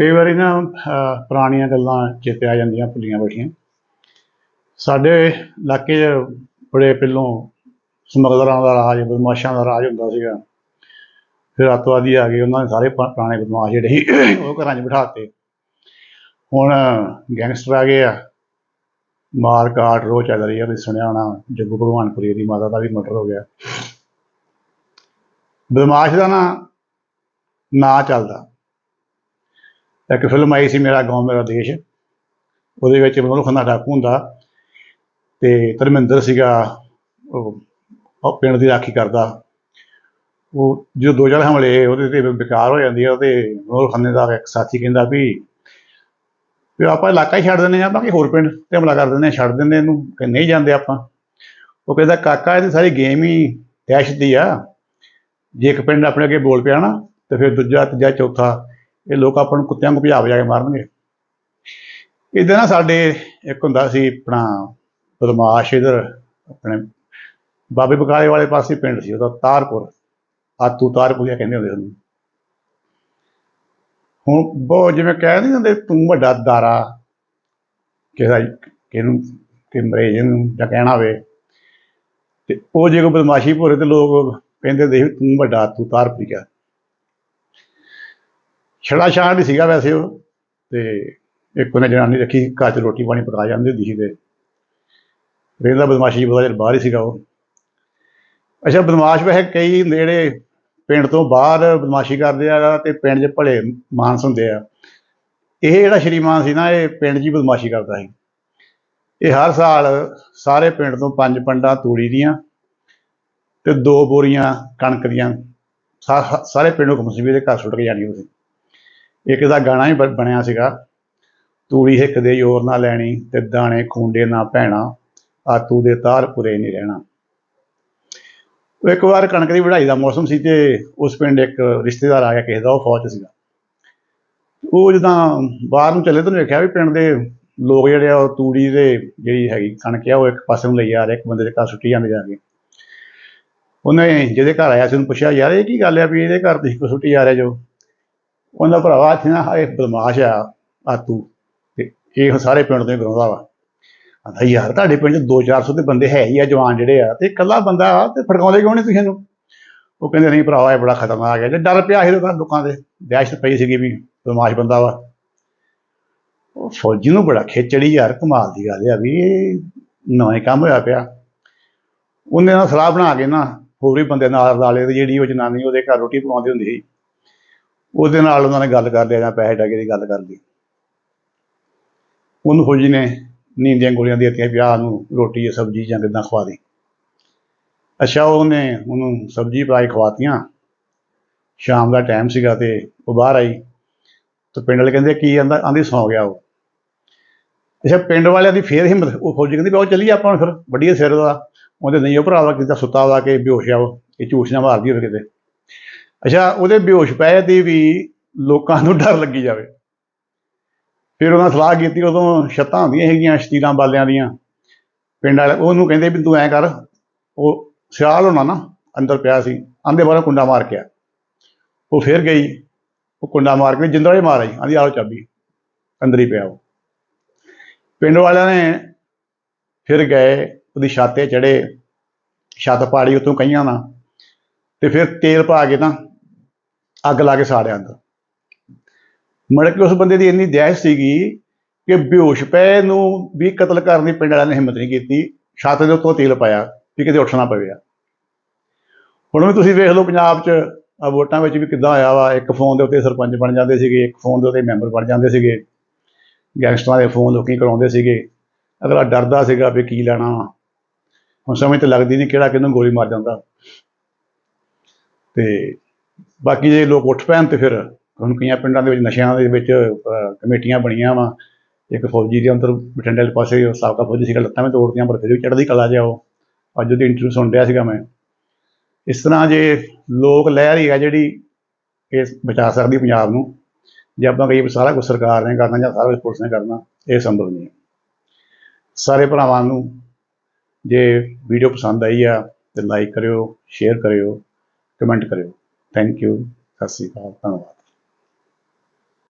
ਕਈ ਵਾਰੀ ਨਾ ਪੁਰਾਣੀਆਂ ਗੱਲਾਂ ਚੇਤੇ ਆ ਜਾਂਦੀਆਂ, ਭੁੱਲੀਆਂ ਬੈਠੀਆਂ। ਸਾਡੇ ਇਲਾਕੇ 'ਚ ਬੜੇ ਪਹਿਲੋਂ ਸਮਗਲਰਾਂ ਦਾ ਰਾਜ, ਬਦਮਾਸ਼ਾਂ ਦਾ ਰਾਜ ਹੁੰਦਾ ਸੀਗਾ। ਫਿਰ ਅੱਤਵਾਦੀ ਆ ਗਏ, ਉਹਨਾਂ ਨੇ ਸਾਰੇ ਪੁਰਾਣੇ ਬਦਮਾਸ਼ ਜਿਹੜੇ ਸੀ, ਉਹ ਘਰਾਂ 'ਚ ਬਿਠਾਤੇ ਹੁਣ ਗੈਂਗਸਟਰ ਆ ਗਏ ਆ। ਮਾਰ ਕਾਟ ਰੋ ਚੱਲ ਰਹੀ ਆ, ਵੀ ਸੁਣਿਆ ਹੋਣਾ, ਜੱਗੂ ਭਗਵਾਨਪੁਰੀ ਦੀ ਮਾਤਾ ਦਾ ਵੀ ਮਰਡਰ ਹੋ ਗਿਆ। ਬਦਮਾਸ਼ ਦਾ ਨਾ ਨਾਂ ਚੱਲਦਾ। ਇੱਕ ਫਿਲਮ ਆਈ ਸੀ ਮੇਰਾ ਗਾਉਂ ਮੇਰਾ ਦੇਸ਼ ਉਹਦੇ ਵਿੱਚ ਮਨੋਜ ਖੰਨਾ ਡਾਕੂ ਹੁੰਦਾ ਤੇ ਧਰਮਿੰਦਰ ਸੀਗਾ, ਉਹ ਪਿੰਡ ਦੀ ਰਾਖੀ ਕਰਦਾ। ਉਹ ਜੋ ਦੋ ਚਾਰ ਹਮਲੇ ਉਹਦੇ ਤੇ ਬੇਕਾਰ ਹੋ ਜਾਂਦੀ ਆ, ਉਹਦੇ ਮਨੋਜ ਖੰਨੇ ਦਾ ਇੱਕ ਸਾਥੀ ਕਹਿੰਦਾ ਵੀ ਵੀ ਆਪਾਂ ਇਲਾਕਾ ਹੀ ਛੱਡ ਦਿੰਦੇ ਆ ਬਾਕੀ ਹੋਰ ਪਿੰਡ ਤੇ ਹਮਲਾ ਕਰ ਦਿੰਦੇ ਆ ਛੱਡ ਦਿੰਦੇ ਇਹਨੂੰ ਕਿ ਨਹੀਂ ਜਾਂਦੇ ਆਪਾਂ। ਉਹ ਕਹਿੰਦਾ, ਕਾਕਾ, ਇਹਦੀ ਸਾਰੀ ਗੇਮ ਹੀ ਦਹਿਸ਼ਤ ਦੀ ਆ। ਜੇ ਇੱਕ ਪਿੰਡ ਆਪਣੇ ਅੱਗੇ ਬੋਲ ਪਿਆ ਨਾ, ਤੇ ਫਿਰ ਦੂਜਾ, ਤੀਜਾ, ਚੌਥਾ ਇਹ ਲੋਕ ਆਪਾਂ ਨੂੰ ਕੁੱਤਿਆਂ ਨੂੰ ਭਜਾ ਭਜਾ ਕੇ ਮਾਰਨਗੇ। ਇਦਾਂ ਨਾ ਸਾਡੇ ਇੱਕ ਹੁੰਦਾ ਸੀ ਆਪਣਾ ਬਦਮਾਸ਼ ਇਧਰ, ਆਪਣੇ ਬਾਬੇ ਬਕਾਲੇ ਵਾਲੇ ਪਾਸੇ ਪਿੰਡ ਸੀ ਉਹਦਾ, ਤਾਰਪੁਰ। ਆਤੂ ਤਾਰਪੁਰੀਆ ਕਹਿੰਦੇ ਹੁੰਦੇ ਉਹਨੂੰ ਹੁਣ ਬਹੁਤ ਜਿਵੇਂ ਕਹਿ ਨਹੀਂ ਹੁੰਦੇ ਤੂੰ ਵੱਡਾ ਦਾਰਾ ਕਿਹਦਾ ਕਿਹਨੂੰ, ਕਿ ਮਰੇਜ ਨੂੰ ਜਾਂ ਕਹਿਣਾ ਹੋਵੇ। ਤੇ ਉਹ ਜੇ ਕੋਈ ਬਦਮਾਸ਼ੀ ਭੋਰੇ ਤੇ ਲੋਕ ਕਹਿੰਦੇ ਦੇਖ ਤੂੰ ਵੱਡਾ ਤੂੰ ਤਾਰਪੁਰੀਆ ਛੜਾ ਛਾਂ ਵੀ ਸੀਗਾ ਵੈਸੇ ਉਹ, ਤੇ ਇੱਕ ਉਹਨੇ ਜਨਾਨੀ ਰੱਖੀ, ਘਰ 'ਚ ਰੋਟੀ ਪਾਣੀ ਪਕਾ ਜਾਂਦੀ ਹੁੰਦੀ ਸੀ ਤੇ ਰਹਿੰਦਾ ਬਦਮਾਸ਼ੀ ਬੜਾ ਚਿਰ ਬਾਹਰ ਹੀ ਸੀਗਾ ਉਹ। ਅੱਛਾ, ਬਦਮਾਸ਼ ਵੈਸੇ ਕਈ ਨੇੜੇ ਪਿੰਡ ਤੋਂ ਬਾਹਰ ਬਦਮਾਸ਼ੀ ਕਰਦੇ ਆ ਤੇ ਪਿੰਡ 'ਚ ਭਲੇ ਮਾਨਸ ਹੁੰਦੇ ਆ। ਇਹ ਜਿਹੜਾ ਸ਼੍ਰੀਮਾਨ ਸੀ ਨਾ, ਇਹ ਪਿੰਡ 'ਚ ਹੀ ਬਦਮਾਸ਼ੀ ਕਰਦਾ ਸੀ। ਇਹ ਹਰ ਸਾਲ ਸਾਰੇ ਪਿੰਡ ਤੋਂ ਪੰਜ ਪੰਡਾਂ ਤੂੜੀ ਦੀਆਂ ਤੇ ਦੋ ਬੋਰੀਆਂ ਕਣਕ ਦੀਆਂ ਸਾ- ਸਾਰੇ ਪਿੰਡ ਨੂੰ ਘੁੰਮ ਸੀ ਵੀ ਇਹਦੇ ਘਰ ਸੁੱਟ ਕੇ ਜਾਣੀ ਉਹਦੇ। ਇੱਕ ਦਾ ਗਾਣਾ ਹੀ ਬ- ਬਣਿਆ ਸੀਗਾ। ਤੂੜੀ ਹਿੱਕ ਦੇ ਜ਼ੋਰ ਨਾ ਲੈਣੀ ਤੇ ਦਾਣੇ ਖੂੰਡੇ ਨਾ ਭੈਣਾ, ਆਤੂ ਦੇ ਤਾਰ ਪੁਰੇ ਨਹੀਂ ਰਹਿਣਾ। ਇੱਕ ਵਾਰ ਕਣਕ ਦੀ ਵਢਾਈ ਦਾ ਮੌਸਮ ਸੀ ਤੇ ਉਸ ਪਿੰਡ ਇੱਕ ਰਿਸ਼ਤੇਦਾਰ ਆ ਗਿਆ ਕਿਸੇ ਦਾ, ਉਹ ਫੌਜ ਸੀਗਾ। ਉਹ ਜਦੋਂ ਬਾਹਰ ਨੂੰ ਚੱਲੇ ਤਾਂ ਵੇਖਿਆ ਵੀ ਪਿੰਡ ਦੇ ਲੋਕ ਜਿਹੜੇ ਆ, ਉਹ ਤੂੜੀ ਦੇ ਜਿਹੜੀ ਹੈਗੀ ਕਣਕ ਆ, ਉਹ ਇੱਕ ਪਾਸੇ ਨੂੰ ਲਈ ਆ ਰਹੇ, ਇੱਕ ਬੰਦੇ ਦੇ ਘਰ ਸੁੱਟੀ ਜਾਂਦੇ ਜਾ ਕੇ ਉਹਨੇ ਜਿਹਦੇ ਘਰ ਆਇਆ ਸੀ, ਉਹਨੂੰ ਪੁੱਛਿਆ, ਯਾਰ ਇਹ ਕੀ ਗੱਲ ਆ ਵੀ ਇਹਦੇ ਘਰ ਤੁਸੀਂ ਕਿਉਂ ਸੁੱਟੀ ਜਾ ਰਹੇ ਜੋ? ਉਹਦਾ ਭਰਾਵਾ ਇੱਥੇ ਨਾ ਇਹ ਬਦਮਾਸ਼ ਆ ਆਤੂ ਤੇ। ਇਹ ਸਾਰੇ ਪਿੰਡ ਤੋਂ ਹੀ ਕਰਾਉਂਦਾ ਵਾ। ਆਂਦਾ, ਯਾਰ, ਤੁਹਾਡੇ ਪਿੰਡ 'ਚ 2-400 ਦੇ ਬੰਦੇ ਹੈ ਹੀ ਆ, ਜਵਾਨ ਜਿਹੜੇ ਆ, ਤੇ ਇਕੱਲਾ ਬੰਦਾ ਆ, ਤੇ ਫੜਕਾਉਂਦੇ ਕਿਉਂ ਨਹੀਂ ਤੁਸੀਂ ਇਹਨੂੰ? ਉਹ ਕਹਿੰਦੇ, ਨਹੀਂ ਭਰਾਵਾ, ਇਹ ਬੜਾ ਖਤਰਨਾਕ ਹੈ। ਜੇ ਡਰ ਪਿਆ ਸੀ ਲੋਕਾਂ ਲੋਕਾਂ ਦੇ। ਦਹਿਸ਼ਤ ਪਈ ਸੀਗੀ ਵੀ ਬਦਮਾਸ਼ ਬੰਦਾ ਵਾ। ਉਹ ਫੌਜੀ ਨੂੰ ਬੜਾ ਖੇਚੜੀ ਯਾਰ, ਕਮਾਲ ਦੀ ਗੱਲ ਆ ਵੀ ਇਹ ਨਵੇਂ ਕੰਮ ਹੋਇਆ ਪਿਆ। ਉਹਨੇ ਨਾ ਸਲਾਹ ਬਣਾ ਕੇ ਨਾ, ਹੋਰ ਵੀ ਬੰਦੇ ਨਾਲ ਰਲਾਲੇ ਤੇ ਜਿਹੜੀ ਉਹ ਜਨਾਨੀ ਉਹਦੇ ਘਰ ਰੋਟੀ ਪਕਾਉਂਦੀ ਹੁੰਦੀ ਸੀ ਉਹਦੇ ਨਾਲ ਉਹਨਾਂ ਨੇ ਗੱਲ ਕਰ ਲਿਆ ਜਾਂ ਪੈਸੇ ਡਾਕੇ ਦੀ ਗੱਲ ਕਰ ਲਈ। ਉਹਨੂੰ ਫੌਜੀ ਨੇ ਨੀਂਦ ਦੀਆਂ ਗੋਲੀਆਂ ਦੇ ਦਿੱਤੀਆਂ ਵਿਆਹ ਨੂੰ ਰੋਟੀ ਜਾਂ ਸਬਜ਼ੀ ਜਾਂ ਕਿੱਦਾਂ ਖਵਾ ਦੇ। ਅੱਛਾ, ਉਹਨੇ ਉਹਨੂੰ ਸਬਜ਼ੀ ਪਾਈ ਖਵਾਤੀਆਂ। ਸ਼ਾਮ ਦਾ ਟਾਈਮ ਸੀਗਾ ਤੇ ਉਹ ਬਾਹਰ ਆਈ ਤੇ ਪਿੰਡ ਵਾਲੇ ਕਹਿੰਦੇ, ਕੀ ਆਂਦਾ? ਆਂਦੀ, ਸੌ ਗਿਆ ਉਹ। ਅੱਛਾ, ਪਿੰਡ ਵਾਲਿਆਂ ਦੀ ਫੇਰ ਹਿੰਮਤ, ਉਹ ਫੌਜੀ ਕਹਿੰਦੀ ਵੀ ਉਹ ਚੱਲੀਏ ਆਪਾਂ ਹੁਣ ਫਿਰ ਵੱਡੀ ਸਿਰ ਦਾ। ਉਹਦੇ ਨਹੀਂ ਉਹ ਭਰਾਵਾ ਕਿਦਾਂ ਸੁੱਤਾ ਵਾ ਕੇ ਬੇਹੋਸ਼ ਆ ਉਹ, ਇਹ ਝੂਠ ਨਾ ਮਾਰਦੀ ਹੋਵੇ ਕਿਤੇ। ਅੱਛਾ, ਉਹਦੇ ਬੇਹੋਸ਼ ਪਏ 'ਤੇ ਵੀ ਲੋਕਾਂ ਨੂੰ ਡਰ ਲੱਗੀ ਜਾਵੇ। ਫਿਰ ਉਹਨਾਂ ਸਲਾਹ ਕੀਤੀ, ਉਦੋਂ ਛੱਤਾਂ ਹੁੰਦੀਆਂ ਹੈਗੀਆਂ ਸ਼ਤੀਰਾਂ ਬਾਲਿਆਂ ਦੀਆਂ। ਪਿੰਡ ਵਾਲੇ ਉਹਨੂੰ ਕਹਿੰਦੇ ਵੀ ਤੂੰ ਐਂ ਕਰ, ਉਹ ਸਿਆਲ ਹੋਣਾ ਨਾ, ਅੰਦਰ ਪਿਆ ਸੀ ਆਂਦੇ ਬਾਹਰੋਂ ਕੁੰਡਾ ਮਾਰ ਕੇ ਆ। ਉਹ ਫਿਰ ਗਈ, ਉਹ ਕੁੰਡਾ ਮਾਰ ਕੇ ਜਿੰਦਰਾਲੇ ਮਾਰ ਆਈ ਆਂਦੀ ਆਲੋ ਚਾਬੀ, ਅੰਦਰ ਹੀ ਪਿਆ ਉਹ। ਪਿੰਡ ਵਾਲਿਆਂ ਨੇ ਫਿਰ ਗਏ, ਉਹਦੀ ਛੱਤ ਤੇ ਚੜੇ, ਛੱਤ ਪਾੜੀ ਉਤੋਂ ਕਈਆਂ ਨਾ ਤੇ ਫਿਰ ਤੇਲ ਪਾ ਕੇ ਤਾਂ ਅੱਗ ਲਾ ਕੇ ਸਾੜਿਆ ਅੰਦਰ। ਮੜ ਕੇ ਉਸ ਬੰਦੇ ਦੀ ਇੰਨੀ ਦਹਿਸ਼ ਸੀਗੀ ਕਿ ਬੇਹੋਸ਼ ਪਏ ਨੂੰ ਵੀ ਕਤਲ ਕਰਨ ਦੀ ਪਿੰਡ ਵਾਲਿਆਂ ਨੇ ਹਿੰਮਤ ਨਹੀਂ ਕੀਤੀ, ਛੱਤ ਦੇ ਉੱਤੋਂ ਤੇਲ ਪਾਇਆ ਵੀ ਕਿਤੇ ਉੱਠਣਾ ਪਵੇ ਹੁਣ ਵੀ ਤੁਸੀਂ ਵੇਖ ਲਓ ਪੰਜਾਬ 'ਚ ਆ ਵੋਟਾਂ ਵਿੱਚ ਵੀ ਕਿੱਦਾਂ ਆਇਆ ਵਾ, ਇੱਕ ਫੋਨ ਦੇ ਉੱਤੇ ਸਰਪੰਚ ਬਣ ਜਾਂਦੇ ਸੀਗੇ, ਇੱਕ ਫੋਨ ਦੇ ਉੱਤੇ ਮੈਂਬਰ ਬਣ ਜਾਂਦੇ ਸੀਗੇ, ਗੈਂਗਸਟਰਾਂ ਦੇ ਫੋਨ ਲੋਕੀ ਕਰਾਉਂਦੇ ਸੀਗੇ, ਅਗਲਾ ਡਰਦਾ ਸੀਗਾ ਵੀ ਕੀ ਲੈਣਾ ਹੁਣ ਸਮਝ ਤੇ ਲੱਗਦੀ ਨਹੀਂ ਕਿਹੜਾ ਕਿਹਨੂੰ ਗੋਲੀ ਮਾਰ ਜਾਂਦਾ। ਤੇ ਬਾਕੀ ਜੇ ਲੋਕ ਉੱਠ ਪੈਣ ਤੇ ਫਿਰ ਹੁਣ ਕਈਆਂ ਪਿੰਡਾਂ ਦੇ ਵਿੱਚ ਨਸ਼ਿਆਂ ਦੇ ਵਿੱਚ ਕਮੇਟੀਆਂ ਬਣੀਆਂ ਵਾ। ਇੱਕ ਫੌਜੀ ਦੇ ਅੰਦਰ ਬਠਿੰਡੇ ਵਾਲੇ ਪਾਸੇ ਸਾਬਕਾ ਫੌਜੀ ਸੀਗਾ, ਲੱਤਾਂ ਵਿੱਚ ਤੋੜਦੀਆਂ ਪਰ ਫਿਰ ਵੀ ਚੜ੍ਹਦੀ ਕਲਾ ਜਿਹਾ ਉਹ। ਅੱਜ ਉਹਦੀ ਇੰਟਰਵਿਊ ਸੁਣ ਰਿਹਾ ਸੀਗਾ ਮੈਂ। ਇਸ ਤਰ੍ਹਾਂ ਜੇ ਲੋਕ ਲਹਿਰ ਹੀ ਆ ਜਿਹੜੀ ਇਹ ਬਚਾ ਸਕਦੀ ਪੰਜਾਬ ਨੂੰ, ਜੇ ਆਪਾਂ ਕਹੀਏ ਸਾਰਾ ਕੁਝ ਸਰਕਾਰ ਨੇ ਕਰਨਾ ਜਾਂ ਸਾਰਾ ਕੁਝ ਪੁਲਿਸ ਨੇ ਕਰਨਾ, ਇਹ ਸੰਭਵ ਨਹੀਂ ਹੈ। ਸਾਰੇ ਭਰਾਵਾਂ ਨੂੰ ਜੇ ਵੀਡੀਓ ਪਸੰਦ ਆਈ ਆ, ਤੇ ਲਾਈਕ ਕਰਿਓ ਸ਼ੇਅਰ ਕਰਿਓ ਕਮੈਂਟ ਕਰਿਓ। ਥੈਂਕ ਯੂ ਸਤਿ ਸ਼੍ਰੀ ਅਕਾਲ ਧੰਨਵਾਦ